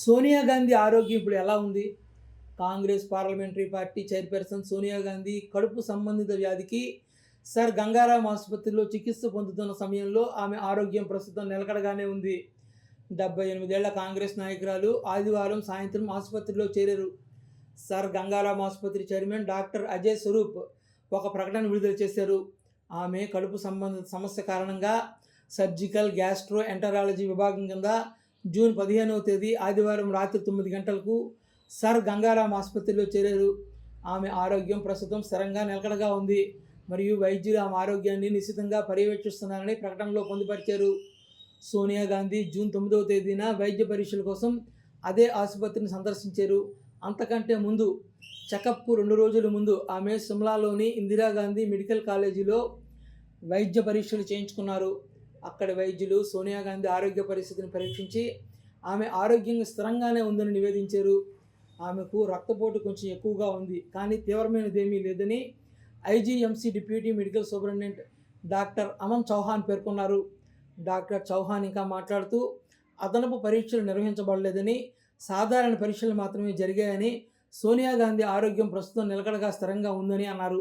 సోనియా గాంధీ ఆరోగ్యం ఇప్పుడు ఎలా ఉంది? Congress parliamentary party chairperson Sonia Gandhi కడుపు సంబంధిత వ్యాధికి సర్ గంగారాం ఆసుపత్రిలో చికిత్స పొందుతున్న సమయంలో ఆమె ఆరోగ్యం ప్రస్తుతం నిలకడగానే ఉంది. డెబ్బై ఎనిమిదేళ్ళ కాంగ్రెస్ నాయకురాలు ఆదివారం సాయంత్రం ఆసుపత్రిలో చేరారు. సర్ గంగారాం ఆసుపత్రి చైర్మన్ డాక్టర్ అజయ్ స్వరూప్ ఒక ప్రకటన విడుదల చేశారు. ఆమె కడుపు సంబంధిత సమస్య కారణంగా సర్జికల్ గ్యాస్ట్రో ఎంటరాలజీ విభాగం కింద జూన్ పదిహేనవ తేదీ ఆదివారం రాత్రి తొమ్మిది గంటలకు సర్ గంగారాం ఆసుపత్రిలో చేరారు. ఆమె ఆరోగ్యం ప్రస్తుతం స్థిరంగా నిలకడగా ఉంది. మరియు వైద్యులు ఆమె ఆరోగ్యాన్ని నిశ్చితంగా పర్యవేక్షిస్తున్నారని ప్రకటనలో పొందుపరిచారు. సోనియా గాంధీ జూన్ తొమ్మిదవ తేదీన వైద్య పరీక్షల కోసం అదే ఆసుపత్రిని సందర్శించారు. అంతకంటే ముందు చెకప్కు రెండు రోజుల ముందు ఆమె సిమ్లాలోని ఇందిరాగాంధీ మెడికల్ కాలేజీలో వైద్య పరీక్షలు చేయించుకున్నారు. అక్కడ వైద్యులు సోనియా గాంధీ ఆరోగ్య పరిస్థితిని పరీక్షించి ఆమె ఆరోగ్యంగా స్థిరంగానే ఉందని నివేదించారు. ఆమెకు రక్తపోటు కొంచెం ఎక్కువగా ఉంది. కానీ తీవ్రమైనదేమీ లేదని IGMC deputy medical superintendent doctor Aman Chauhan పేర్కొన్నారు. డాక్టర్ చౌహాన్ ఇంకా మాట్లాడుతూ అదనపు పరీక్షలు నిర్వహించబడలేదని సాధారణ పరీక్షలు మాత్రమే జరిగాయని సోనియా గాంధీ ఆరోగ్యం ప్రస్తుతం నిలకడగా స్థిరంగా ఉందని అన్నారు.